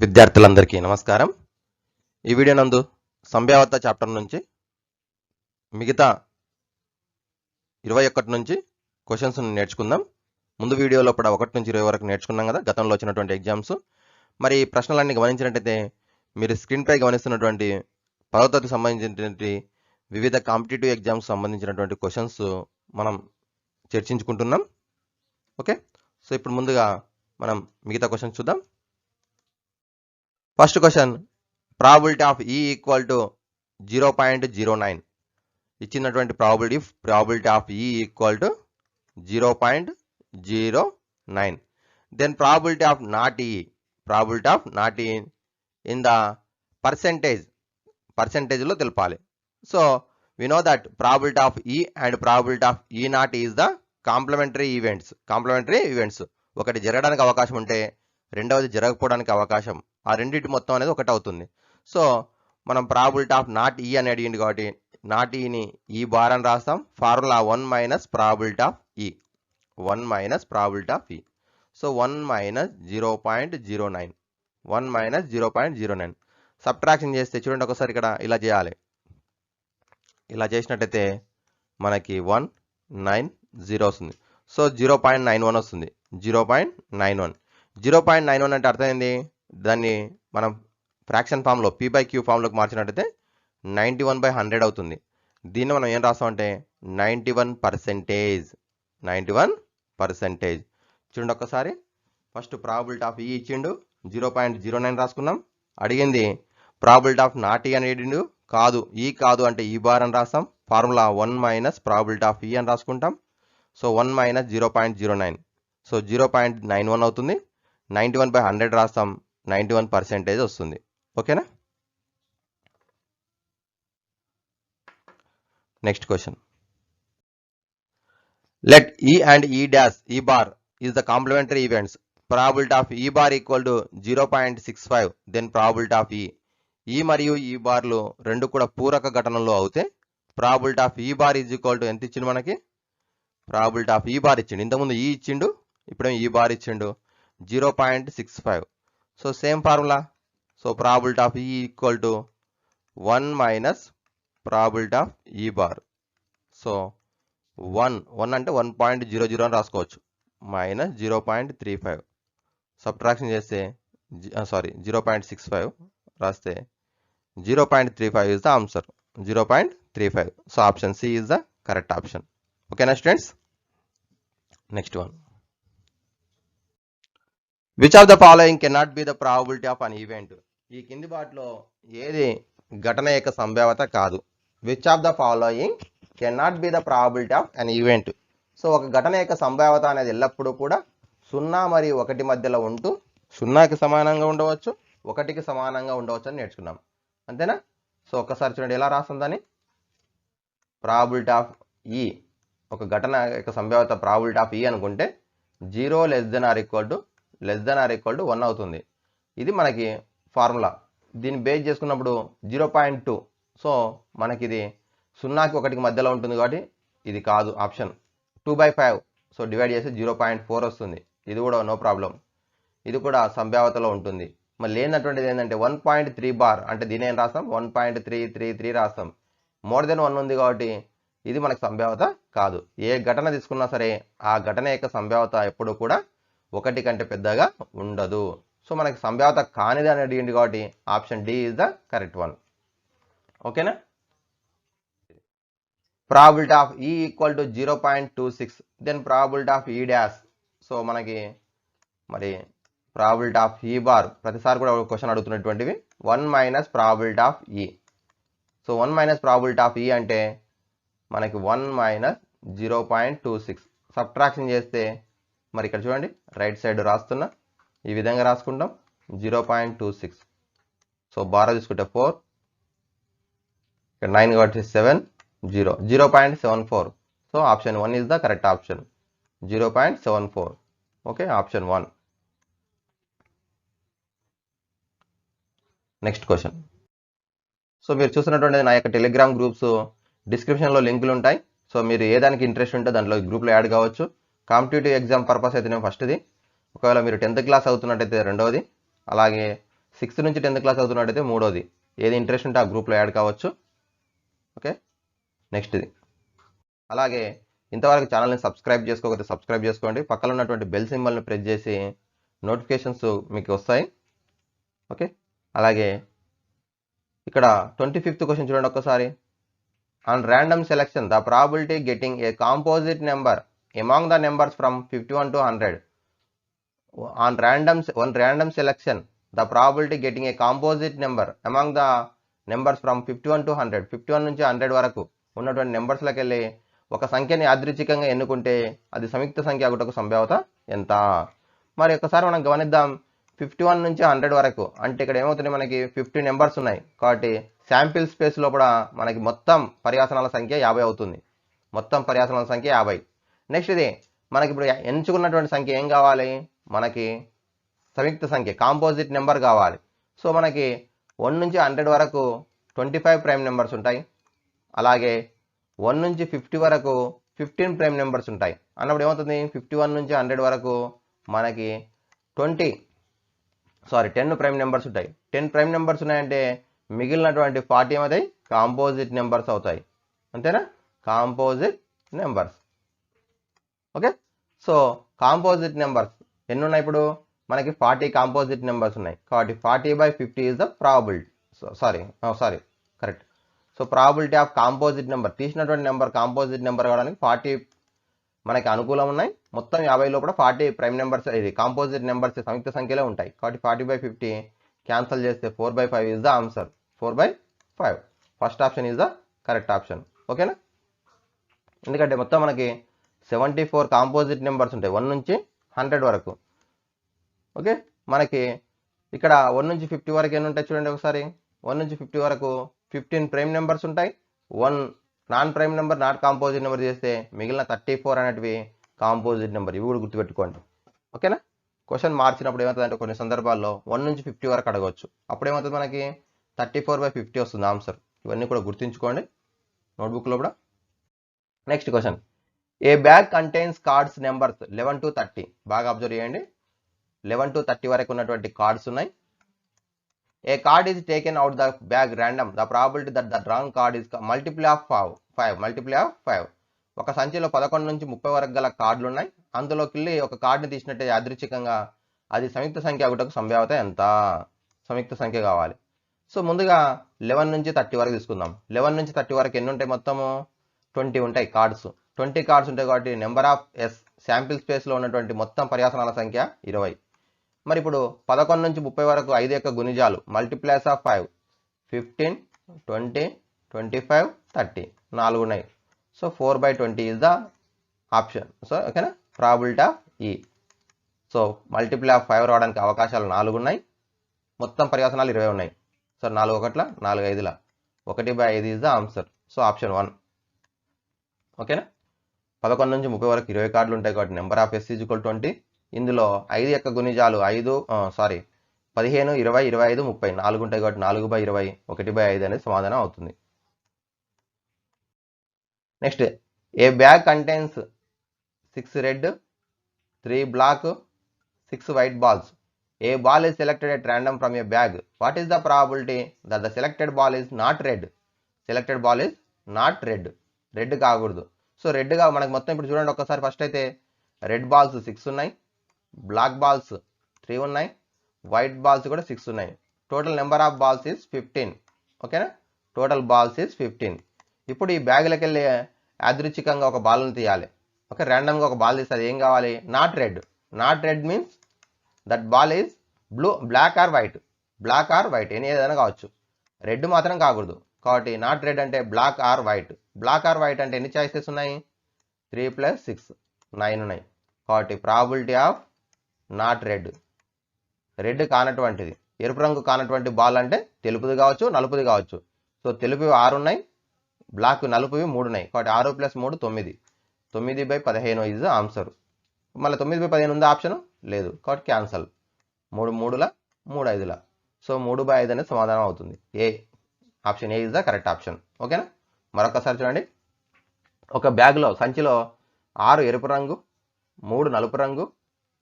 విద్యార్థులందరికీ నమస్కారం. ఈ వీడియో నందు సంభావ్యత చాప్టర్ నుంచి మిగతా ఇరవై ఒకటి నుంచి క్వశ్చన్స్ నేర్చుకుందాం. ముందు వీడియోలో కూడా ఒకటి నుంచి ఇరవై వరకు నేర్చుకున్నాం కదా గతంలో వచ్చినటువంటి ఎగ్జామ్స్. మరి ఈ ప్రశ్నలన్నీ గమనించినట్టయితే మీరు స్క్రీన్పై గమనిస్తున్నటువంటి పదవ సంబంధించినటువంటి వివిధ కాంపిటేటివ్ ఎగ్జామ్స్ సంబంధించినటువంటి క్వశ్చన్స్ మనం చర్చించుకుంటున్నాం. ఓకే? సో ఇప్పుడు ముందుగా మనం మిగతా క్వశ్చన్స్ చూద్దాం. First question probability of E equal to zero point zero nine ఇచ్చినటువంటి probability probability of E equal to zero point zero nine then probability of not E probability of not E in the percentage పర్సెంటేజ్లో తెలపాలి. So we know that probability of E and probability of E not is the complementary events complementary events ఒకటి జరగడానికి అవకాశం ఉంటే రెండవది జరగకపోవడానికి అవకాశం ఆ రెండింటి మొత్తం అనేది ఒకటి అవుతుంది. సో మనం ప్రాబిలిటీ ఆఫ్ నాట్ ఈ అని అడిగింది కాబట్టి నాట్ ఈని ఈ బార్ అని రాస్తాం formula one minus probability of E one minus probability of E so one minus zero point zero nine one minus zero point zero nine subtraction చేస్తే చూడండి ఒకసారి ఇక్కడ ఇలా చేయాలి. ఇలా చేసినట్టయితే మనకి వన్ నైన్ జీరో వస్తుంది. So zero point nine one వస్తుంది. Zero point nine one zero point nine one అంటే అర్థమైంది దాన్ని మనం ఫ్రాక్షన్ ఫామ్లో పీ బై క్యూ ఫామ్లోకి మార్చినట్టయితే నైంటీ వన్ బై హండ్రెడ్ అవుతుంది. దీన్ని మనం ఏం రాస్తామంటే ninety one percentage ninety one percentage చూడండి ఒక్కసారి. ఫస్ట్ ప్రాబిలిటీ ఆఫ్ ఈ ఇచ్చిండు. జీరో పాయింట్ జీరో నైన్ రాసుకున్నాం. అడిగింది ప్రాబిలిటీ ఆఫ్ నాట్ ఈ అని కాదు ఈ కాదు అంటే e ఈ బార్ అని రాస్తాం. Formula one minus probability of E అని రాసుకుంటాం. So one minus zero point zero nine so zero point nine one అవుతుంది. నైంటీ వన్ బై హండ్రెడ్ రాస్తాం. నైంటీ వన్ పర్సెంటేజ్ వస్తుంది. ఓకేనా? Next question. Let E and E dash E bar is the complementary events probability of E bar equal to zero point six five then probability of E E మరియు e ఈ బార్లు రెండు కూడా పూరక ఘటనలో అవుతే probability of E bar is equal to ఎంత ఇచ్చిండు మనకి? ప్రాబిలిటీ ఆఫ్ ఈ బార్ ఇచ్చిండు. ఇంతకుముందు ఈ ఇచ్చిండు ఇప్పుడేమో ఈ e బార్ ఇచ్చిండు? Zero point six five so same formula so probability of E equal to one minus probability of E bar so one one అంటే వన్ పాయింట్ జీరో జీరో అని రాసుకోవచ్చు. Minus zero point three five subtraction చేస్తే sorry zero point six five రాస్తే zero point three five is the answer zero point three five so option C is the correct option ఓకేనా students next one which of the following cannot be the probability of an event ఈ కింది వాటిలో ఏది ఘటన యొక్క సంభావ్యత కాదు. Which of the following cannot be the probability of an event so ఒక ఘటన యొక్క సంభావ్యత అనేది ఎల్లప్పుడూ కూడా సున్నా మరియు ఒకటి మధ్యలో ఉంటూ సున్నాకి సమానంగా ఉండవచ్చు ఒకటికి సమానంగా ఉండవచ్చు అని నేర్చుకున్నాం. అంతేనా? సో ఒక్కసారి చూడండి ఎలా రాస్తుందని ప్రాబిలిటీ ఆఫ్ ఈ ఒక ఘటన యొక్క సంభావ్యత ప్రాబిలిటీ ఆఫ్ ఈ అనుకుంటే zero less than or equal to less than or equal to one అవుతుంది. ఇది మనకి ఫార్ములా. దీన్ని బేస్ చేసుకున్నప్పుడు జీరో పాయింట్ టూ. సో మనకి ఇది సున్నాకి ఒకటికి మధ్యలో ఉంటుంది కాబట్టి ఇది కాదు option. Two by five. So divide చేస్తే జీరో పాయింట్ ఫోర్ వస్తుంది. ఇది కూడా నో ప్రాబ్లం. ఇది కూడా సంభావ్యతలో ఉంటుంది. మరి లేనటువంటిది ఏంటంటే వన్ పాయింట్ త్రీ బార్. అంటే దీని ఏం రాస్తాం? One point three three three రాస్తాం. మోర్ దెన్ వన్ ఉంది కాబట్టి ఇది మనకు సంభావ్యత కాదు. ఏ ఘటన తీసుకున్నా సరే ఆ ఘటన యొక్క సంభావ్యత ఎప్పుడు కూడా ఒకటి కంటే పెద్దగా ఉండదు. సో మనకి సంభావ్యత కానిది అని అడిగింది కాబట్టి option D is the correct one ఓకేనా? Probability of E equal to zero point two six then probability of E dash so మనకి మరి ప్రాబిలిటీ ఆఫ్ ఈ బార్ ప్రతిసారి కూడా question అడుగుతున్నటువంటివి. One minus probability of E so one minus probability of E అంటే మనకి one minus zero point two six subtraction చేస్తే మరి ఇక్కడ చూడండి రైట్ సైడ్ రాస్తున్నా ఈ విధంగా రాసుకుంటాం. Zero point two six so బారా తీసుకుంటే ఫోర్ ఇక్కడ నైన్ కాబట్టి seven zero zero point seven four so option one is the correct option zero point seven four okay option one next question so మీరు చూసినటువంటి నా యొక్క టెలిగ్రామ్ గ్రూప్స్ డిస్క్రిప్షన్లో లింకులు ఉంటాయి. సో మీరు ఏ దానికి ఇంట్రెస్ట్ ఉంటే దాంట్లో గ్రూప్లో యాడ్ కావచ్చు. కాంపిటేటివ్ ఎగ్జామ్ పర్పస్ అయితేనే ఫస్ట్ది. ఒకవేళ మీరు టెన్త్ క్లాస్ అవుతున్నట్టయితే రెండవది అలాగే సిక్స్త్ నుంచి టెన్త్ క్లాస్ చదువుతున్నట్టయితే మూడోది. ఏది ఇంట్రెస్ట్ ఉంటే ఆ గ్రూప్లో యాడ్ కావచ్చు. ఓకే? నెక్స్ట్ది. అలాగే ఇంతవరకు ఛానల్ని సబ్స్క్రైబ్ చేసుకోకపోతే సబ్స్క్రైబ్ చేసుకోండి. పక్కన ఉన్నటువంటి బెల్ సింబల్ని ప్రెస్ చేసి నోటిఫికేషన్స్ మీకు వస్తాయి. ఓకే? అలాగే ఇక్కడ ట్వంటీ ఫిఫ్త్ క్వశ్చన్ చూడండి ఒక్కసారి. On random selection the probability getting a composite number among the numbers from fifty one to hundred on random one selection the the getting getting a composite number among the numbers from fifty one to hundred fifty one నుంచి hundred వరకు ఉన్నటువంటి నెంబర్స్లోకి వెళ్ళి ఒక సంఖ్యని యాదృచ్ఛికంగా ఎన్నుకుంటే అది సంయుక్త సంఖ్య ఒకటకు సంభావ్యత ఎంత? మరి ఒకసారి మనం గమనిద్దాం. ఫిఫ్టీ వన్ నుంచి హండ్రెడ్ వరకు అంటే ఇక్కడ ఏమవుతుంది మనకి? ఫిఫ్టీ నెంబర్స్ ఉన్నాయి. కాబట్టి శాంపిల్ స్పేస్ లోపల మనకి మొత్తం పర్యాసనాల సంఖ్య యాభై అవుతుంది. మొత్తం పర్యాసనాల సంఖ్య యాభై. నెక్స్ట్ ఇది మనకి ఇప్పుడు ఎంచుకున్నటువంటి సంఖ్య ఏం కావాలి? మనకి సంయుక్త సంఖ్య కాంపోజిట్ నెంబర్ కావాలి. సో మనకి వన్ నుంచి హండ్రెడ్ వరకు ట్వంటీ ఫైవ్ ప్రైమ్ నెంబర్స్ ఉంటాయి. అలాగే వన్ నుంచి ఫిఫ్టీ వరకు ఫిఫ్టీన్ ప్రైమ్ నెంబర్స్ ఉంటాయి. అన్నప్పుడు ఏమవుతుంది? ఫిఫ్టీ వన్ నుంచి హండ్రెడ్ వరకు మనకి twenty sorry ten prime numbers ఉంటాయి. టెన్ ప్రైమ్ నెంబర్స్ ఉన్నాయంటే మిగిలినటువంటి ఫార్టీ ఏమవుతాయి? కాంపోజిట్ నెంబర్స్ అవుతాయి. అంతేనా? Composite numbers. Okay? So composite numbers ఎన్ని ఉన్నాయి ఇప్పుడు? మనకి ఫార్టీ కాంపోజిట్ నెంబర్స్ ఉన్నాయి. కాబట్టి forty by fifty is the probability sorry sorry correct so probability of composite number తీసినటువంటి నెంబర్ కాంపోజిట్ నెంబర్ కావడానికి ఫార్టీ మనకి అనుకూలం ఉన్నాయి. మొత్తం యాభై లోపల ఫార్టీ ప్రైమ్ నెంబర్స్ ఇది కాంపోజిట్ నెంబర్స్ సంయుక్త సంఖ్యలో ఉంటాయి. కాబట్టి ఫార్టీ బై ఫిఫ్టీ క్యాన్సల్ చేస్తే four by five is the answer four by five first option is the correct option ఓకేనా ఎందుకంటే మొత్తం మనకి సెవెంటీ ఫోర్ కాంపోజిట్ నెంబర్స్ ఉంటాయి. వన్ నుంచి హండ్రెడ్ వరకు. ఓకే మనకి ఇక్కడ వన్ నుంచి ఫిఫ్టీ వరకు ఎన్ని ఉంటాయి చూడండి ఒకసారి. వన్ నుంచి ఫిఫ్టీ వరకు ఫిఫ్టీన్ ప్రైమ్ నెంబర్స్ ఉంటాయి. One non prime number not composite number చేస్తే మిగిలిన థర్టీ ఫోర్ అనేటివి కాంపోజిట్ నెంబర్ ఇవి కూడా గుర్తుపెట్టుకోండి. ఓకేనా క్వశ్చన్ మార్చినప్పుడు ఏమవుతుందంటే కొన్ని సందర్భాల్లో వన్ నుంచి ఫిఫ్టీ వరకు అడగవచ్చు. అప్పుడు ఏమవుతుంది మనకి? థర్టీ ఫోర్ బై ఫిఫ్టీ వస్తుంది. ఆన్సర్ ఇవన్నీ కూడా గుర్తుంచుకోండి. నోట్బుక్లో కూడా. Next question a bag contains cards numbers eleven to thirty బాగా అబ్జర్వ్ చేయండి. లెవెన్ టు థర్టీ వరకు ఉన్నటువంటి కార్డ్స్ ఉన్నాయి. A card is taken out the bag random the probability that the wrong card is multiply of five five multiply of five ఒక సంచిలో పదకొండు నుంచి ముప్పై వరకు గల కార్డులు ఉన్నాయి. అందులోకి వెళ్ళి ఒక కార్డుని తీసినట్టే యాదృచ్ఛికంగా అది సంయుక్త సంఖ్య ఒకటకు సంభావ్యత ఎంత? సంయుక్త సంఖ్య కావాలి. సో ముందుగా లెవెన్ నుంచి థర్టీ వరకు తీసుకుందాం. లెవెన్ నుంచి థర్టీ వరకు ఎన్ని ఉంటాయి మొత్తము? ట్వంటీ ఉంటాయి కార్డ్స్ ట్వంటీ కార్డ్స్ ఉంటాయి కాబట్టి నెంబర్ ఆఫ్ ఎస్ శాంపిల్ స్పేస్లో ఉన్నటువంటి మొత్తం పర్యాసనాల సంఖ్య ఇరవై. మరి ఇప్పుడు పదకొండు నుంచి ముప్పై వరకు ఐదు యొక్క గుణిజాలు multiplies of five fifteen twenty twenty five thirty. నాలుగు ఉన్నాయి. So four by twenty is the option so ఓకేనా? Probability of E so multiply of five రావడానికి అవకాశాలు నాలుగు ఉన్నాయి. మొత్తం పర్యాసనాలు ఇరవై ఉన్నాయి. సో నాలుగు ఒకట్ల నాలుగు ఐదుల. ఒకటి బై ఐదు is the answer so option one. ఓకేనా? పదకొండు నుంచి ముప్పై వరకు ఇరవై కార్డులు ఉంటాయి కాబట్టి number of S equal twenty. ఇందులో ఐదు యొక్క గుణిజాలు ఐదు సారీ పదిహేను ఇరవై ఇరవై ఐదు ముప్పై నాలుగు ఉంటాయి కాబట్టి నాలుగు బై ఇరవై ఒకటి బై ఐదు అనేది సమాధానం అవుతుంది. Next a bag contains six red three black six white balls a ball is selected at random from a bag. What is the probability that the selected ball is not red? Selected ball is not red. Red కాకూడదు. So రెడ్గా మనకు మొత్తం ఇప్పుడు చూడండి ఒక్కసారి first అయితే red balls six ఉన్నాయి black balls three ఉన్నాయి వైట్ బాల్స్ కూడా సిక్స్ ఉన్నాయి. Total number of balls is fifteen ఓకేనా టోటల్ బాల్స్ ఈజ్ ఫిఫ్టీన్ ఇప్పుడు ఈ బ్యాగ్లోకి వెళ్ళి యాదృచ్ఛికంగా ఒక బాల్ని తీయాలి. ఓకే ర్యాండమ్గా ఒక బాల్ తీస్తే ఏం కావాలి? Not red not red means that ball is blue black or white black or white any ఏదైనా కావచ్చు. రెడ్ మాత్రం కాకూడదు. కాబట్టి నాట్ రెడ్ అంటే black or white black or white అంటే ఎన్ని చాయిసెస్ ఉన్నాయి? త్రీ ప్లస్ సిక్స్ నైన్ ఉన్నాయి. కాబట్టి probability of not red red కానటువంటిది. ఎరుపు రంగు కానటువంటి బాల్ అంటే తెలుపుది కావచ్చు నలుపుది కావచ్చు. సో తెలుపువి ఆరు ఉన్నాయి బ్లాక్ నలుపువి మూడు ఉన్నాయి. కాబట్టి ఆరు ప్లస్ మూడు తొమ్మిది. తొమ్మిది బై పదిహేను ఇస్ ఆన్సర్ మళ్ళీ తొమ్మిది బై పదిహేను ఉందా ఆప్షన్ లేదు. కాబట్టి క్యాన్సల్ మూడు మూడుల మూడు ఐదుల. సో మూడు బై ఐదు అనేది సమాధానం అవుతుంది. A option A is the correct option. ఓకేనా? మరొకసారి చూడండి. ఒక బ్యాగ్లో సంచిలో ఆరు ఎరుపు రంగు మూడు నలుపు రంగు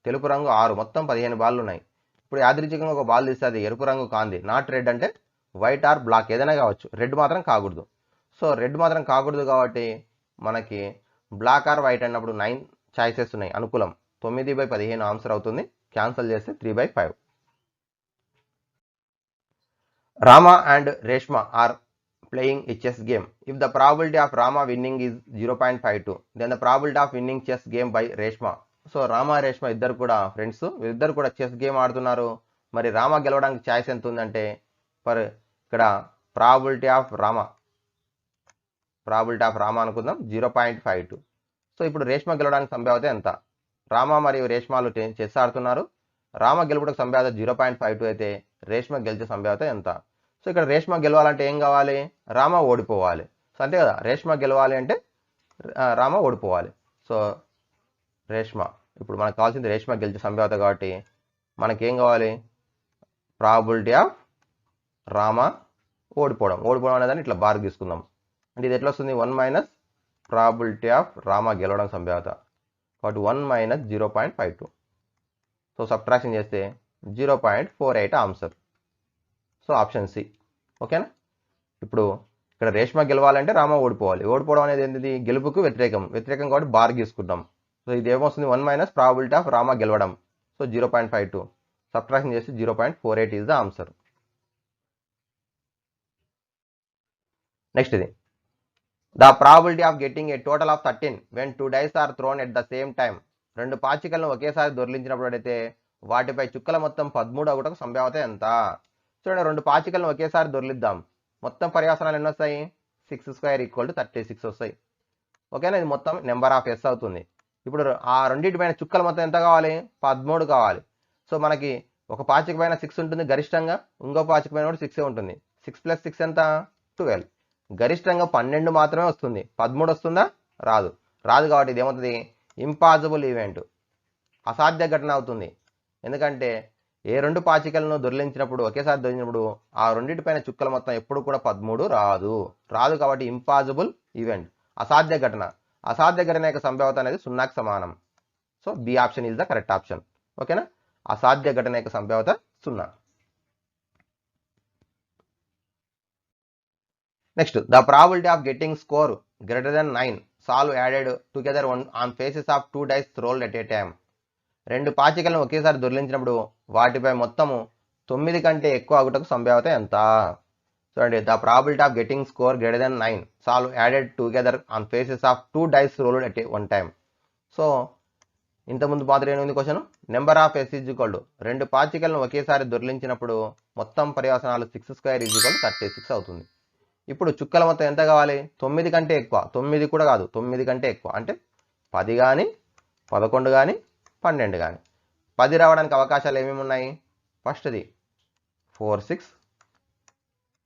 తెలుపు రంగు ఆరు మొత్తం పదిహేను బాల్లు ఉన్నాయి. ఇప్పుడు యాదృచ్ఛికంగా ఒక బాల్ తీస్తే అది ఎరుపు రంగు కాంది. నాట్ రెడ్ అంటే వైట్ ఆర్ బ్లాక్ ఏదైనా కావచ్చు. రెడ్ మాత్రం కాకూడదు. సో రెడ్ మాత్రం కాకూడదు కాబట్టి మనకి బ్లాక్ ఆర్ వైట్ అన్నప్పుడు నైన్ ఛాయిసెస్ ఉన్నాయి అనుకూలం. తొమ్మిది బై పదిహేను ఆన్సర్ అవుతుంది. క్యాన్సల్ చేస్తే three by five. Rama and Reshma are playing a chess game. If the probability of Rama winning is 0.52, then the probability of winning chess game by Reshma. So Rama Reshma ఇద్దరు కూడా friends ఇద్దరు కూడా chess game ఆడుతున్నారు. మరి రామ గెలవడానికి choice ఎంత ఉందంటే for ఇక్కడ probability of Rama probability of Rama అనుకుందాం zero point five two so ఇప్పుడు రేష్మ గెలవడానికి సంభావ్యత ఎంత? రామ మరియు రేష్మాలు చెస్ ఆడుతున్నారు. రామ గెలుపుటకు సంభావ్యత జీరో పాయింట్ ఫైవ్ టూ అయితే రేష్మ గెలిచే సంభావ్యత ఎంత? సో ఇక్కడ రేష్మ గెలవాలంటే ఏం కావాలి? రామ ఓడిపోవాలి. సో అంతే కదా. రేష్మ గెలవాలి అంటే రామ ఓడిపోవాలి. సో రేష్మ. ఇప్పుడు మనకు కావాల్సింది రేష్మ గెలిచే సంభావ్యత కాబట్టి మనకేం కావాలి? ప్రాబిలిటీ ఆఫ్ రామ ఓడిపోవడం. ఓడిపోవడం అనేదాన్ని ఇట్లా బార్ తీసుకుందాం. అంటే ఇది ఎట్లా వస్తుంది? One minus probability of Rama గెలవడం సంభావ్యత. కాబట్టి one minus zero point five two so subtraction చేస్తే zero point four eight answer. So option C. ఓకేనా? ఇప్పుడు ఇక్కడ రేష్మ గెలవాలంటే రామ ఓడిపోవాలి. ఓడిపోవడం అనేది ఏంటిది? గెలుపుకు వ్యతిరేకం. వ్యతిరేకం కాబట్టి బార్ గీసుకుంటాం. సో ఇది ఏమొస్తుంది? One minus probability of Rama గెలవడం. So zero point five two. Subtraction చేసి zero point four eight is the answer. Next ఇది. The probability of getting a total of thirteen when two dice are thrown at the same time రెండు పాచికలను ఒకేసారి దొరిలించినప్పుడు అయితే వాటిపై చుక్కల మొత్తం పదమూడు అగుటకు సంభావ్యత ఎంత? చూడండి రెండు పాచికలను ఒకేసారి దొరిలిద్దాం. మొత్తం పర్యాసనాలు ఎన్ని వస్తాయి six square equal to thirty six వస్తాయి. ఓకేనా? ఇది మొత్తం నెంబర్ ఆఫ్ ఎస్ అవుతుంది. ఇప్పుడు ఆ రెండింటి పైన చుక్కల మొత్తం ఎంత కావాలి? పదమూడు కావాలి. సో మనకి ఒక పాచిక పైన సిక్స్ ఉంటుంది గరిష్టంగా ఇంకో పాచిక పైన కూడా సిక్సే ఉంటుంది. సిక్స్ ప్లస్ సిక్స్ ఎంత? ట్వెల్వ్. గరిష్టంగా పన్నెండు మాత్రమే వస్తుంది. పదమూడు వస్తుందా? రాదు. రాదు కాబట్టి ఇది ఏమవుతుంది? Impossible event. అసాధ్య ఘటన అవుతుంది. ఎందుకంటే ఏ రెండు పాచికలను దొరిలించినప్పుడు ఒకేసారి దొరికినప్పుడు ఆ రెండింటిపైన చుక్కల మొత్తం ఎప్పుడు కూడా పదమూడు రాదు. రాదు కాబట్టి ఇంపాసిబుల్ ఈవెంట్ అసాధ్య ఘటన. అసాధ్య ఘటన యొక్క సంభావ్యత అనేది సున్నాకి సమానం. So B option is the correct option ఓకేనా అసాధ్య ఘటన యొక్క సంభావ్యత సున్నా. Next the probability of getting score greater than nine solve added together one on faces of two dice roll at a time రెండు పాచికలను ఒకేసారి దొరిలించినప్పుడు వాటిపై మొత్తము తొమ్మిది కంటే ఎక్కువ అగుటకు సంభావ్యత ఎంత? చూడండి the probability of getting score greater than nine. Solve added together on faces of two dice rolled at one time. So ఇంతకుముందు పాత్ర ఏమైంది question? Number of S equalled రెండు పాచికలను ఒకేసారి దొరిలించినప్పుడు మొత్తం పర్యవసనాలు six square equal thirty six అవుతుంది. ఇప్పుడు చుక్కల మొత్తం ఎంత కావాలి? తొమ్మిది కంటే ఎక్కువ. తొమ్మిది కూడా కాదు తొమ్మిది కంటే ఎక్కువ. అంటే పది కానీ పదకొండు కానీ పన్నెండు కానీ. పది రావడానికి అవకాశాలు ఏమేమి ఉన్నాయి? ఫస్ట్ది four six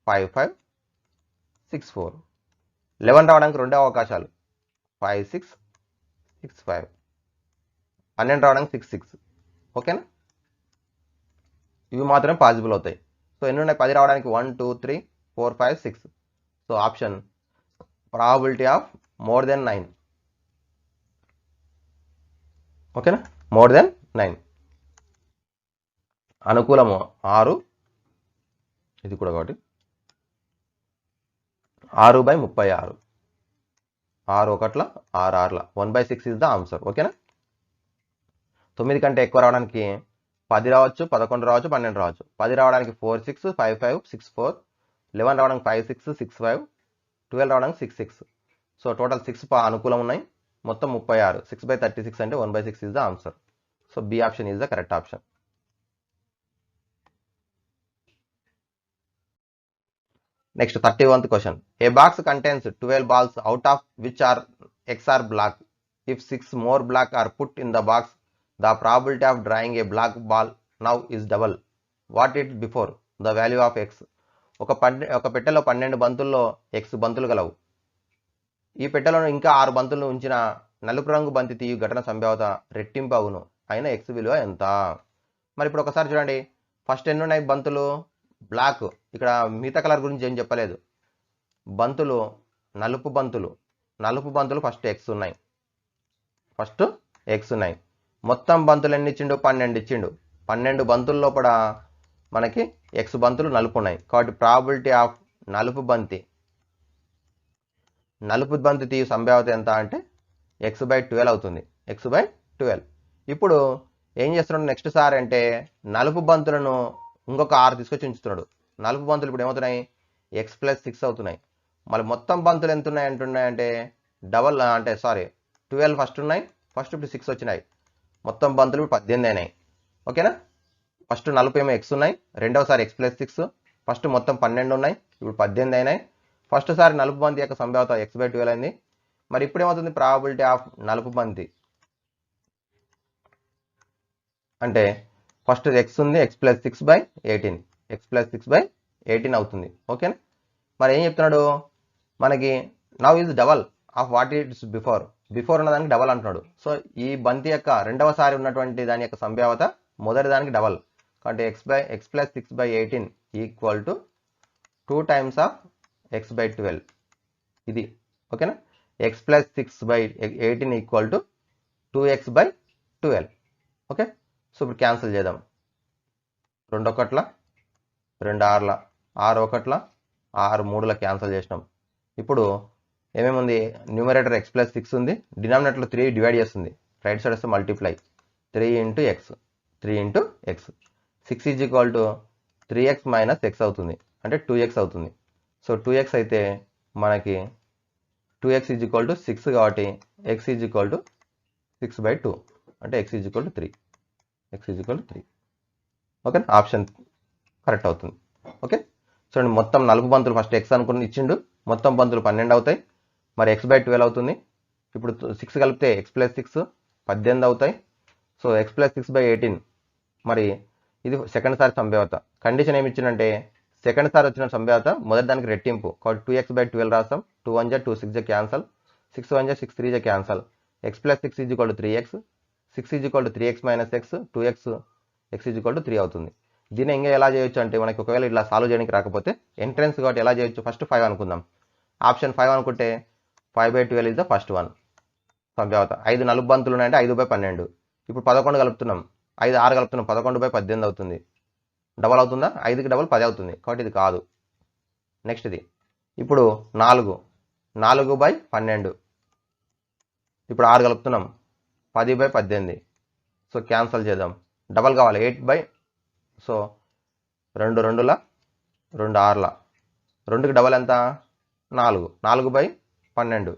five five six four. Eleven రావడానికి రెండే అవకాశాలు. Five six six five. పన్నెండు రావడానికి సిక్స్ సిక్స్. ఓకేనా? ఇవి మాత్రమే పాసిబుల్ అవుతాయి. సో ఎన్ని ఉన్నాయి పది రావడానికి one two three four five six. So option probability of more than nine. ఓకేనా? More than nine. అనుకూలము ఆరు. ఇది కూడా ఒకటి. ఆరు బై ముప్పై ఆరు. ఆరు ఒకట్ల ఆరు ఆరుల. One by six is the answer. ఓకేనా? తొమ్మిది కంటే ఎక్కువ రావడానికి పది రావచ్చు పదకొండు రావచ్చు పన్నెండు రావచ్చు. పది రావడానికి four six five five six four. Eleven రావడానికి five six six five. Twelve రావడానికి six six. So total six అనుకూలం ఉన్నాయి. మొత్తం ముప్పై ఆరు. సిక్స్ బై థర్టీ సిక్స్ అంటే one by six is the answer so B option is the correct option next thirty oneth question a box contains twelve balls out of which are x are black if six more black are put in the box the probability of drawing a black ball now is double what it before the value of X ఒక పన్నె ఒక పెట్టెలో పన్నెండు బంతుల్లో X బంతులు గలవు. ఈ పెట్టెలో ఇంకా ఆరు బంతులను ఉంచిన నలుపు రంగు బంతి తీయు ఘటన సంభావ్యత రెట్టింపు అవును అయిన ఎక్స్ విలువ ఎంత? మరి ఇప్పుడు ఒకసారి చూడండి. ఫస్ట్ ఎన్ని ఉన్నాయి బంతులు? బ్లాక్ ఇక్కడ మిగతా కలర్ గురించి ఏం చెప్పలేదు. బంతులు నలుపు బంతులు. నలుపు బంతులు ఫస్ట్ ఎక్స్ ఉన్నాయి. ఫస్ట్ ఎక్స్ ఉన్నాయి. మొత్తం బంతులు ఎన్ని ఇచ్చిండు? పన్నెండు ఇచ్చిండు. పన్నెండు బంతుల్లో కూడా మనకి ఎక్స్ బంతులు నలుపు ఉన్నాయి. కాబట్టి ప్రాబిలిటీ ఆఫ్ నలుపు బంతి నలుపు బంతి తీయు సంభావ్యత ఎంత అంటే ఎక్స్ బై ట్వెల్వ్ అవుతుంది. ఎక్స్ బై ట్వెల్వ్ ఇప్పుడు ఏం చేస్తున్నాడు నెక్స్ట్ సార్ అంటే నలుపు బంతులను ఇంకొక ఆరు తీసుకొచ్చి ఉంచుతున్నాడు. నలుపు బంతులు ఇప్పుడు ఏమవుతున్నాయి? ఎక్స్ ప్లస్ సిక్స్ అవుతున్నాయి. మళ్ళీ మొత్తం బంతులు ఎంత ఉన్నాయి అంటున్నాయి అంటే డబల్ అంటే సారీ ట్వెల్వ్ ఫస్ట్ ఉన్నాయి ఫస్ట్ ఇప్పుడు సిక్స్ వచ్చినాయి. మొత్తం బంతులు ఇప్పుడు పద్దెనిమిది అయినాయి. ఓకేనా ఫస్ట్ నలుపు ఏమో ఎక్స్ ఉన్నాయి రెండవసారి ఎక్స్ ప్లస్ సిక్స్ ఫస్ట్ మొత్తం పన్నెండు ఉన్నాయి ఇప్పుడు పద్దెనిమిది అయినాయి. ఫస్ట్ సారి నలుపు బంతి యొక్క సంభావ్యత ఎక్స్ బై ట్వెల్వ్ అయింది. మరి ఇప్పుడేమవుతుంది ప్రాబిలిటీ ఆఫ్ నలుపు బంతి. అంటే ఫస్ట్ ఎక్స్ ఉంది x plus six by eighteen x plus six by eighteen అవుతుంది. ఓకేనా మరి ఏం చెప్తున్నాడు? మనకి now is double of what it's before before ఉన్న దానికి డబల్ అంటున్నాడు. సో ఈ బంతి యొక్క రెండవసారి ఉన్నటువంటి దాని యొక్క సంభావ్యత మొదటి దానికి డబల్ కాబట్టి x by x plus six by eighteen equal to two times of x by twelve ఇది ఓకేనా x plus six by eighteen equal to two x by twelve okay so ఇప్పుడు క్యాన్సిల్ చేద్దాం. రెండు ఒకట్ల రెండు ఆరుల ఆరు ఒకట్ల ఆరు మూడుల క్యాన్సిల్ చేసినాం. ఇప్పుడు ఏమేమి ఉంది న్యూమరేటర్ ఎక్స్ ప్లస్ సిక్స్ ఉంది డినామినేటర్లో త్రీ డివైడ్ చేస్తుంది. రైట్ సైడ్ వస్తే multiply three into x three into x six is equal to three x minus x అవుతుంది. అంటే టూ ఎక్స్ అవుతుంది. సో టూ ఎక్స్ అయితే మనకి two x is equal to six కాబట్టి x is equal to six by two అంటే x is equal to three x is equal to three okay option correct అవుతుంది. Okay చూడండి మొత్తం నలుగు బంతులు ఫస్ట్ ఎక్స్ అనుకుని ఇచ్చిండు. మొత్తం బంతులు పన్నెండు అవుతాయి. మరి ఎక్స్ బై ట్వెల్వ్ అవుతుంది. ఇప్పుడు సిక్స్ కలిపితే ఎక్స్ ప్లస్ సిక్స్ పద్దెనిమిది అవుతాయి. So x plus six by eighteen మరి ఇది సెకండ్ సారి సంభావ్యత. కండిషన్ ఏమి ఇచ్చిందంటే సెకండ్ సార్ వచ్చిన సంభావ్యత మొదటి దానికి రెట్టింపు. కాబట్టి టూ ఎక్స్ బై ట్వెల్వ్ రాస్తాం. టూ వన్ జా టూ సిక్స్ జా క్యాన్సల్ సిక్స్ వన్ జా సిక్స్ త్రీ జా cancel x plus six is equal to three x six is equal to three x minus x two x x is equal to three అవుతుంది. దీన్ని ఇంకా ఎలా చేయొచ్చు అంటే మనకి ఒకవేళ ఇట్లా సాల్వ్ చేయడానికి రాకపోతే ఎంట్రెన్స్ కాబట్టి ఎలా చేయొచ్చు? ఫస్ట్ ఫైవ్ అనుకుందాం. ఆప్షన్ ఫైవ్ అనుకుంటే five by twelve is the first one సంభావత ఐదు నలుగు బంతులు ఉన్నాయంటే ఐదు బై పన్నెండు. ఇప్పుడు పదకొండు కలుపుతున్నాం. ఐదు ఆరు కలుపుతున్నాం. పదకొండు బై పద్దెనిమిది అవుతుంది. డబల్ అవుతుందా? ఐదుకి డబల్ పది అవుతుంది. కాబట్టి ఇది కాదు. నెక్స్ట్ ఇది. ఇప్పుడు నాలుగు. నాలుగు బై పన్నెండు. ఇప్పుడు ఆరు కలుపుతున్నాం. పది బై పద్దెనిమిది. సో క్యాన్సల్ చేద్దాం. డబల్ కావాలి. ఎయిట్ బై సో రెండు రెండుల రెండు ఆరుల. రెండుకి డబల్ ఎంత? నాలుగు. నాలుగు బై పన్నెండు.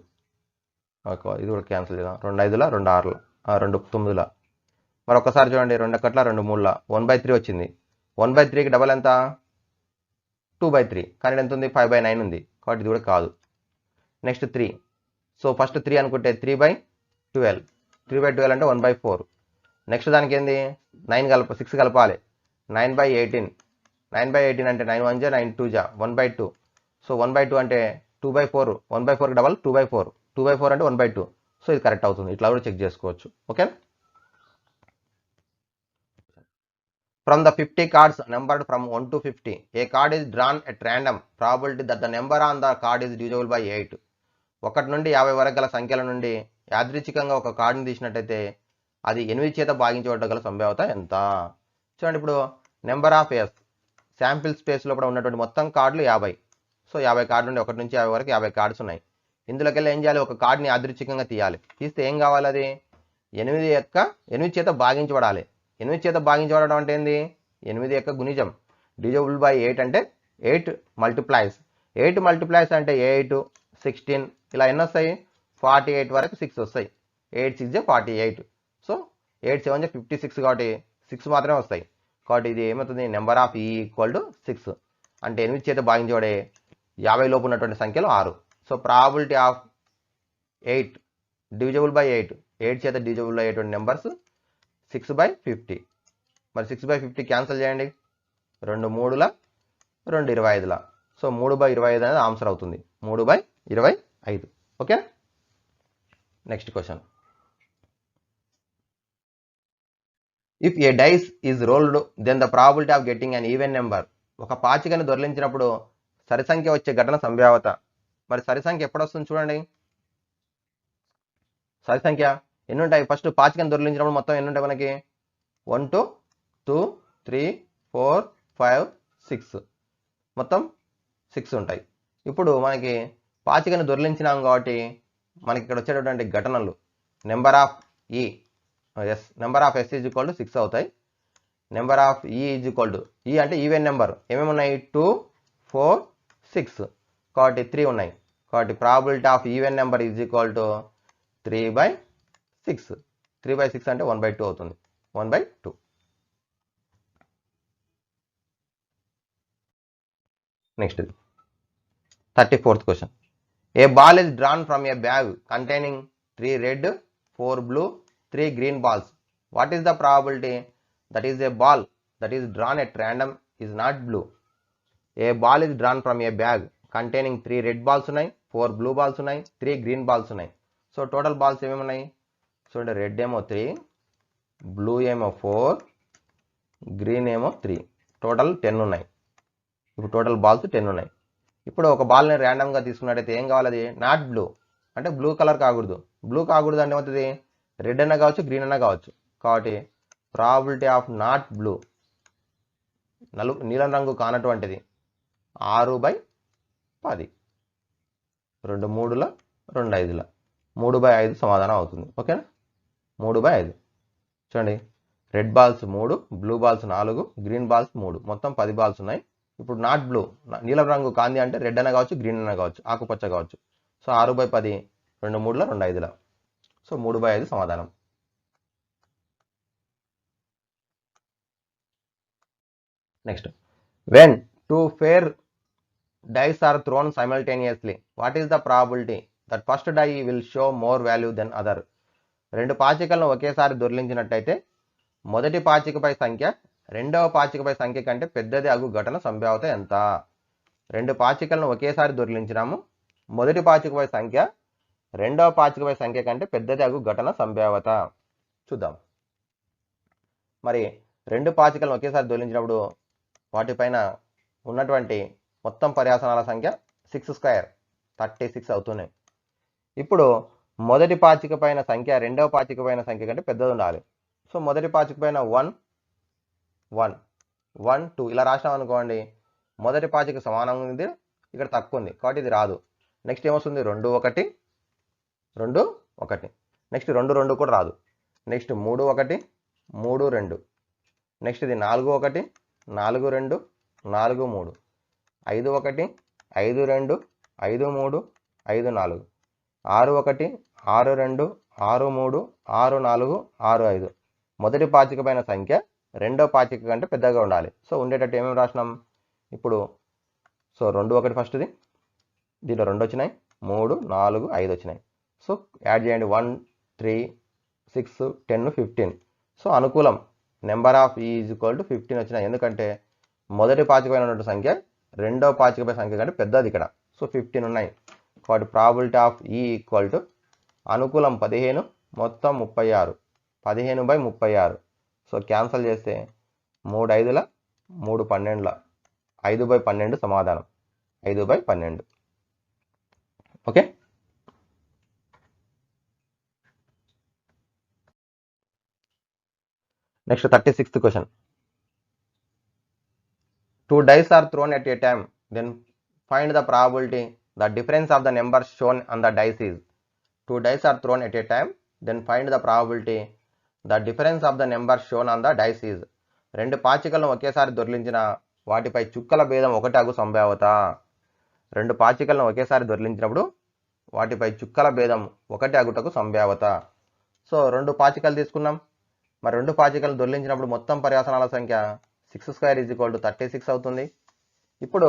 ఓకే ఇది కూడా క్యాన్సిల్ చేద్దాం. రెండు ఐదుల రెండు ఆరుల. రెండు తొమ్మిదిల. మరొకసారి చూడండి. రెండు ఒకట్ల రెండు మూడుల. వన్ బై త్రీ వచ్చింది. వన్ బై త్రీకి డబల్ ఎంత? Two by three. కానీ ఎంత ఉంది ఫైవ్ బై నైన్ ఉంది. కాబట్టి ఇది కూడా కాదు. Next three so first three అనుకుంటే three by twelve three by twelve అంటే వన్ బై ఫోర్ నెక్స్ట్ దానికి ఏంది? నైన్ కలప సిక్స్ కలపాలి. Nine by eighteen nine by eighteen అంటే నైన్ వన్ జా నైన్ టూ జా? One by two so one by two అంటే two by four one by ఫోర్కి double two by four two by four అంటే one by two so ఇది correct అవుతుంది. ఇట్లా కూడా చెక్ చేసుకోవచ్చు. Okay from the fifty cards numbered from one to fifty a card is drawn at random probability that the number on the card is divisible by eight ఒకటి నుండి యాభై వరకు గల సంఖ్యల నుండి యాదృచ్ఛికంగా ఒక కార్డుని తీసినట్టయితే అది ఎనిమిది చేత భాగించబడ్డ సంభావ్యత ఎంత? చూడండి ఇప్పుడు నెంబర్ ఆఫ్ ఎస్ శాంపిల్ స్పేస్లో కూడా ఉన్నటువంటి మొత్తం కార్డులు యాభై. సో యాభై కార్డు నుండి ఒకటి నుంచి యాభై వరకు యాభై కార్డ్స్ ఉన్నాయి. ఇందులోకి వెళ్ళి ఏం చేయాలి? ఒక కార్డుని యాదృచ్ఛికంగా తీయాలి. తీస్తే ఏం కావాలి అది? ఎనిమిది యొక్క ఎనిమిది చేత భాగించబడాలి. ఎనిమిది చేత భాగించబడడం అంటే ఏంది? ఎనిమిది యొక్క గుణిజం. డిజబుల్ బై ఎయిట్ అంటే ఎయిట్ మల్టిప్లైస్ ఎయిట్ మల్టిప్లైస్ అంటే ఎయిట్ సిక్స్టీన్ ఇలా ఎన్ని వస్తాయి? ఫార్టీ ఎయిట్ వరకు సిక్స్ వస్తాయి. Eight six forty eight. So eight seven fifty six కాబట్టి సిక్స్ మాత్రమే వస్తాయి. కాబట్టి ఇది ఏమవుతుంది? Number of E equal to six అంటే ఎనిమిది చేత భాగించబడే యాభై లోపు ఉన్నటువంటి సంఖ్యలు ఆరు. So probability of eight divisible by eight eight చేత డివిజబుల్ అయ్యేటువంటి నెంబర్స్ సిక్స్ బై ఫిఫ్టీ. మరి సిక్స్ బై ఫిఫ్టీ క్యాన్సిల్ చేయండి. రెండు మూడుల రెండు ఇరవై ఐదుల. సో మూడు బై ఇరవై ఐదు అనేది ఆన్సర్ అవుతుంది. మూడు బై ఇరవై ఐదు. Okay? Next question. If a dice is rolled then the probability of getting an even number ఒక పాచికను దొరిలించినప్పుడు సరి సంఖ్య వచ్చే ఘటన సంభావ్యత. మరి సరి సంఖ్య ఎప్పుడు వస్తుంది చూడండి. సరి సంఖ్య ఎన్ని ఉంటాయి ఫస్ట్ పాచికను దొరిలించినప్పుడు మొత్తం ఎన్ని ఉంటాయి మనకి? One two two three four five six మొత్తం సిక్స్ ఉంటాయి. ఇప్పుడు మనకి పాచికను దొరిలించినాం కాబట్టి మనకి ఇక్కడ వచ్చేటటువంటి ఘటనలు. Number of E S number of S is equal to six అవుతాయి. Number of E is equal to E అంటే ఈవెన్ నెంబర్ ఏమేమి ఉన్నాయి టూ ఫోర్ సిక్స్ కాబట్టి త్రీ ఉన్నాయి. కాబట్టి probability of even number is equal to three by six three by six అంటే one by two అవుతుంది. One by two next thirty fourth question a ball is drawn from a bag containing three red four blue three green balls what is the probability that is a ball that is drawn at random is not blue a ball is drawn from a bag containing three red balls ఉన్నాయి four blue balls ఉన్నాయి three green balls ఉన్నాయి. So total balls ఏమేమి ఉన్నాయి చూడండి red ఏమో three blue ఏమో four green ఏమో three total ten ఉన్నాయి. ఇప్పుడు టోటల్ బాల్స్ టెన్ ఉన్నాయి. ఇప్పుడు ఒక బాల్ని ర్యాండమ్గా తీసుకున్నట్టయితే ఏం కావాలి అది? నాట్ బ్లూ అంటే బ్లూ కలర్ కాకూడదు. బ్లూ కాకూడదు అంటే ఏమవుతుంది? రెడ్ అన్న కావచ్చు గ్రీన్ అన్న కావచ్చు. కాబట్టి ప్రాబిలిటీ ఆఫ్ నాట్ బ్లూ నలు నీలం రంగు కానటువంటిది. ఆరు బై పది. రెండు మూడుల రెండు ఐదుల. మూడు బై ఐదు సమాధానం అవుతుంది. ఓకేనా? మూడు బై ఐదు. చూడండి. రెడ్ బాల్స్ మూడు బ్లూ బాల్స్ నాలుగు గ్రీన్ బాల్స్ మూడు. మొత్తం పది బాల్స్ ఉన్నాయి. ఇప్పుడు నాట్ బ్లూ నీలం రంగు కాంది అంటే రెడ్ అన్న కావచ్చు గ్రీన్ అన్న కావచ్చు ఆకుపచ్చ కావచ్చు. సో ఆరు బై పది రెండు మూడుల రెండు ఐదుల. సో మూడు బై ఐదు సమాధానం. Next when two fair dice are thrown simultaneously what is the probability that first die will show more value than other రెండు పాచికలను ఒకేసారి దొర్లించినట్టయితే మొదటి పాచికపై సంఖ్య రెండవ పాచికపై సంఖ్య కంటే పెద్దది అగు ఘటన సంభావ్యత ఎంత? రెండు పాచికలను ఒకేసారి దొర్లించినాము. మొదటి పాచికపై సంఖ్య రెండవ పాచికపై సంఖ్య కంటే పెద్దది అగు ఘటన సంభావ్యత. చూద్దాం. మరి రెండు పాచికలను ఒకేసారి దొర్లించినప్పుడు వాటిపైన ఉన్నటువంటి మొత్తం పర్యాసనాల సంఖ్య సిక్స్ స్క్వేర్ థర్టీ సిక్స్ అవుతున్నాయి. ఇప్పుడు మొదటి పాచిక పైన సంఖ్య రెండవ పాచిక పైన సంఖ్య కంటే పెద్దది ఉండాలి. సో మొదటి పాచిక పైన వన్ వన్ వన్ టూ ఇలా రాసినాం అనుకోండి మొదటి పాచిక సమానంగా ఉంది ఇక్కడ తక్కువ ఉంది కాబట్టి ఇది రాదు. నెక్స్ట్ ఏమొస్తుంది? రెండు ఒకటి రెండు ఒకటి. నెక్స్ట్ రెండు రెండు కూడా రాదు. నెక్స్ట్ మూడు ఒకటి మూడు రెండు. నెక్స్ట్ ఇది నాలుగు ఒకటి నాలుగు రెండు నాలుగు మూడు. ఐదు ఒకటి ఐదు రెండు ఐదు మూడు ఐదు నాలుగు. ఆరు ఒకటి ఆరు రెండు ఆరు మూడు ఆరు నాలుగు ఆరు ఐదు. మొదటి పాచిక పైన సంఖ్య రెండో పాచిక కంటే పెద్దగా ఉండాలి. సో ఉండేటట్టు ఏమేమి రాసినాం? ఇప్పుడు సో రెండు ఒకటి ఫస్ట్ది దీంట్లో రెండు వచ్చినాయి మూడు నాలుగు ఐదు వచ్చినాయి సో యాడ్ చేయండి one three six ten fifteen. So అనుకూలం. Number of E is equal to fifteen వచ్చినాయి. ఎందుకంటే మొదటి పాచికమైన ఉన్నటువంటి సంఖ్య రెండో పాచికమైన సంఖ్య కంటే పెద్దది ఇక్కడ. సో ఫిఫ్టీన్ ఉన్నాయి. వాటి probability of E equal to అనుకూలం పదిహేను మొత్తం ముప్పై ఆరు. పదిహేను బై ముప్పై ఆరు. సో క్యాన్సల్ చేస్తే మూడు ఐదుల మూడు పన్నెండుల. ఐదు బై పన్నెండు సమాధానం. ఐదు బై పన్నెండు. Okay? Next thirty sixth question. Two dice are thrown at a time then find the probability the difference of the number shown on the dice is two dice are thrown at a time then find the probability the difference of the number shown on the dice is రెండు పాచికలను ఒకేసారి దొర్లించిన వాటిపై చుక్కల భేదం ఒకటి అగు సంభావత. రెండు పాచికలను ఒకేసారి దొర్లించినప్పుడు వాటిపై చుక్కల భేదం ఒకటి అగుటకు సంభావత. సో రెండు పాచికలు తీసుకున్నాం. మరి రెండు పాచికలు దొర్లించినప్పుడు మొత్తం పర్యాసనాల సంఖ్య six square is equal to thirty six అవుతుంది. ఇప్పుడు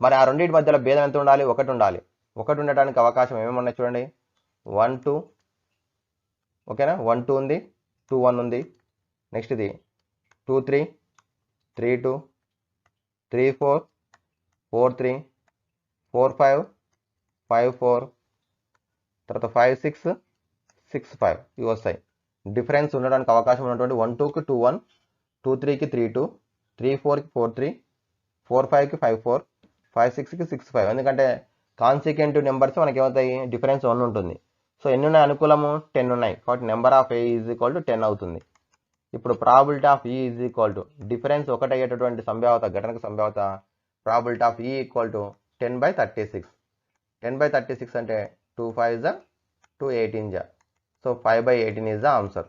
మరి ఆ రెండింటి మధ్యలో భేదం ఎంత ఉండాలి? ఒకటి ఉండాలి. ఒకటి ఉండటానికి అవకాశం ఏమేమి ఉన్నాయి చూడండి. One two. ఓకేనా? వన్ టూ ఉంది. టూ వన్ ఉంది. నెక్స్ట్ ఇది. Two three. Three two. Three four. Four three. Four five. Five four. తర్వాత ఫైవ్ సిక్స్. Six five. ఇవి వస్తాయి. డిఫరెన్స్ ఉండడానికి అవకాశం ఉన్నటువంటి వన్ టూకి టూ వన్. టూ త్రీకి త్రీ టూ. త్రీ ఫోర్కి ఫోర్ త్రీ. ఫోర్ ఫైవ్కి ఫైవ్ ఫోర్. ఫైవ్ సిక్స్కి సిక్స్ ఫైవ్. ఎందుకంటే కాన్సిక్వెంట్ నెంబర్స్ మనకి ఏమవుతాయి డిఫరెన్స్ వన్ ఉంటుంది. సో ఎన్ని ఉన్నాయి అనుకూలము టెన్ ఉన్నాయి. కాబట్టి number of A is equal to ten అవుతుంది. ఇప్పుడు probability of E is equal to difference ఒకటయ్యేటటువంటి సంభావత ఘటనకు సంభావత probability of E equal to ten by thirty six. Ten by thirty six అంటే టూ ఫైవ్ జా? టూ ఎయిటీన్ జా? So five by eighteen is the answer.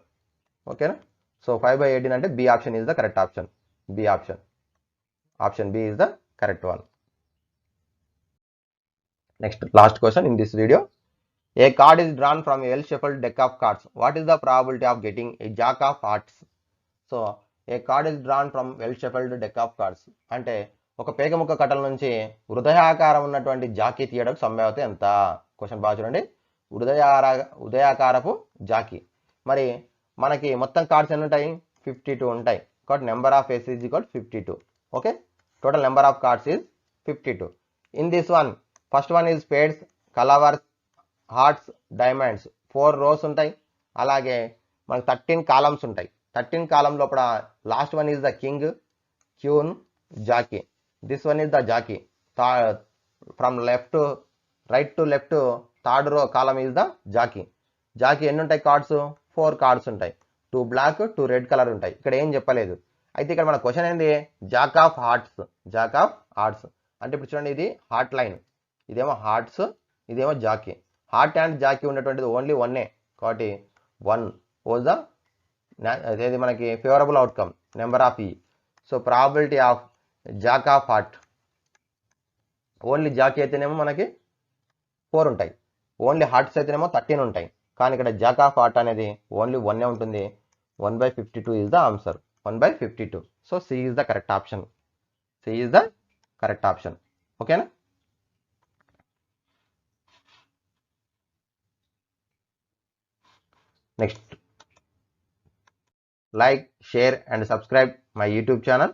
ఓకేనా? So five by eighteen అంటే B option is the correct option B option option B is the correct one next last question in this video a card is drawn from well shuffled deck of cards what is the probability of getting a jack of hearts so a card is drawn from well shuffled deck of cards అంటే ఒక పేకముక్క కట్టల నుంచి హృదయాకారం ఉన్నటువంటి Jackie తీయడం సంభావ్యత ఎంత? Question బాగా చూడండి. హృదయార హృదయాకారపు జాకీ. మరి మనకి మొత్తం కార్డ్స్ ఎన్ని ఉంటాయి ఫిఫ్టీ టూ ఉంటాయి. కాబట్టి number of S is equal fifty two okay total number of cards is fifty two in this one first one is spades clovers hearts diamonds. Four rows ఉంటాయి. అలాగే మనకు థర్టీన్ కాలమ్స్ ఉంటాయి. Thirteen column లోపల last one is the king queen Jackie. This one is the Jackie. From left right to left third row column is the Jackie. జాకీ ఎన్ని ఉంటాయి cards? Four cards ఉంటాయి. Two black two red colour ఉంటాయి. ఇక్కడ ఏం చెప్పలేదు. అయితే ఇక్కడ మన క్వశ్చన్ ఏంది? Jack of hearts. Jack of hearts. అంటే ఇప్పుడు చూడండి ఇది హార్ట్ లైన్. ఇదేమో హార్ట్స్ ఇదేమో జాకీ. హార్ట్ అండ్ జాకీ ఉన్నటువంటిది ఓన్లీ వన్నే కాబట్టి వన్ వాజ్ ద అదేది మనకి favourable outcome number of E so probability of jack of heart only Jackie అయితేనేమో మనకి ఫోర్ ఉంటాయి. ఓన్లీ హార్ట్స్ అయితేనేమో థర్టీన్ ఉంటాయి. కానీ ఇక్కడ జాక్ ఆఫ్ హార్ట్ అనేది ఓన్లీ వన్నే ఉంటుంది. One by fifty two is the answer one by fifty two so C is the correct option C is the correct option ఓకేనా next. Like share and subscribe my youtube channel.